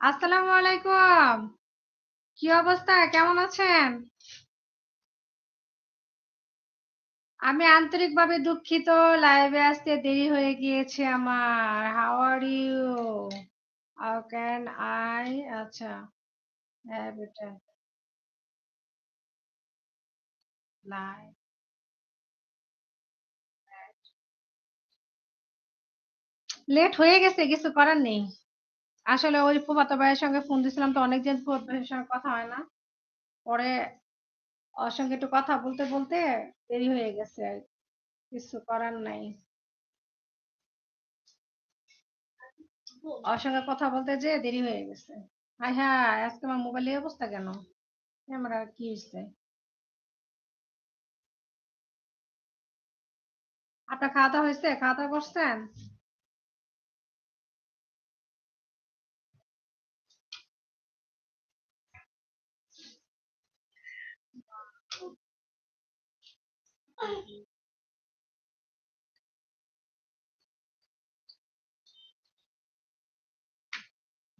আসসালামু আলাইকুম। কি অবস্থা? কেমন আছেন? আমি আন্তরিকভাবে দুঃখিত। লাইভে আসতে দেরি হয়ে গিয়েছে আমার। How are you how can I আচ্ছা। হ্যাঁ বেটা লাইভ লেট হয়ে গেছে, কিছু করার নেই। আসলে ওই ফুফাতো ভাইয়ের সঙ্গে ফোন দিছিলাম তো অনেকদিন ফুফাতো ভাইয়ের সঙ্গে কথা হয় না। পরে ওর সঙ্গে একটু কথা বলতে বলতে দেরি হয়ে গেছে আর কিছু করার নাই। ওর সঙ্গে কথা বলতে যে দেরি হয়ে গেছে। হ্যাঁ হ্যাঁ আজকে আমার মোবাইলে অবস্থা কেন? ক্যামেরা কি হয়েছে আপনার খাওয়া দাওয়া হয়েছে খাওয়া দাওয়া করছেন?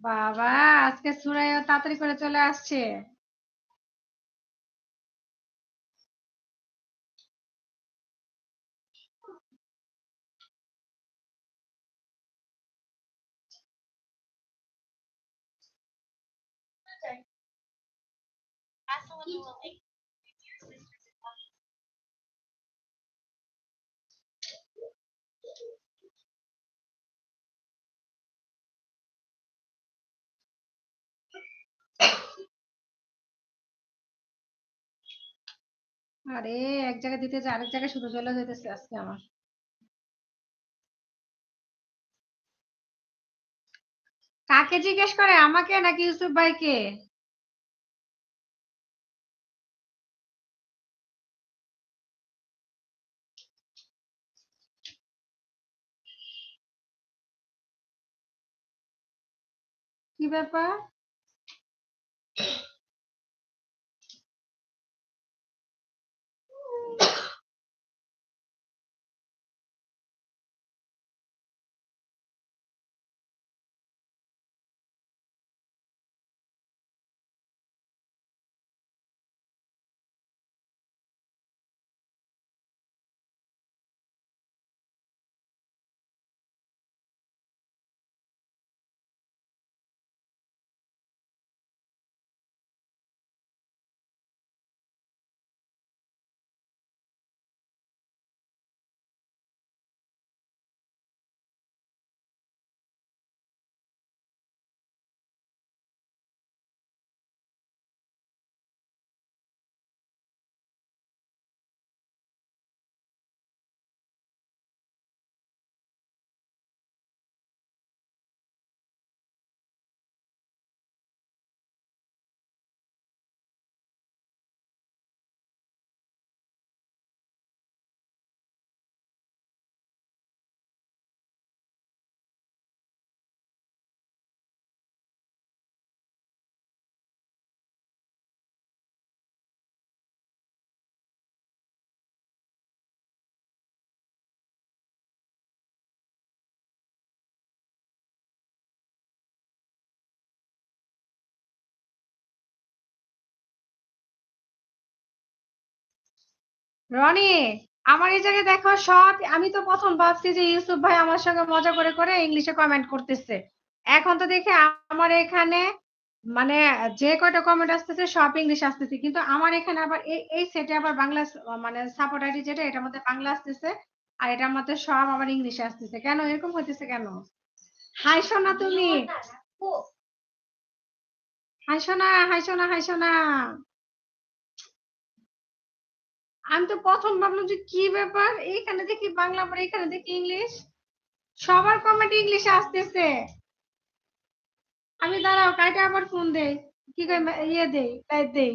বাবা আজকে সুরাইও তাড়াতাড়ি করে চলে আসছে। আরে, এক জায়গায় দিতে যে আরেক জায়গায় শুধু চলে যেতেছে আজকে আমার। কাকে জিজ্ঞেস করে, আমাকে নাকি ইউসুফ ভাইকে? কি ব্যাপার? রনি আমার এই জায়গায় দেখো সব আমি তো প্রথম ভাবছি যে ইউসুফ ভাই আমার সঙ্গে মজা করে করে ইংলিশে কমেন্ট করতেছে। এখন তো দেখে আমার এখানে মানে যে কয়টা কমেন্ট আসতেছে সব ইংলিশ আসতেছে। কিন্তু আমার এখানে আবার এই এই সেটে আবার বাংলা মানে সাপোর্ট আইডি যেটা এটার মধ্যে বাংলা আসতেছে আর এটার মধ্যে সব আবার ইংলিশে আসতেছে। কেন? এরকম হইতেছে কেন? হাই সোনা তুমি। হাই সোনা হাই সোনা হাই সোনা। আমি তো প্রথম ভাবলাম যে কি ব্যাপার? এখানে দেখি বাংলা পরে এখানে দেখি ইংলিশ। সবার কমেন্ট ইংলিশে আসতেছে। আমি দাঁড়াও, কাইটা আবার ফোন দেই। কি কই ইয়ে দেই লাইট দেই।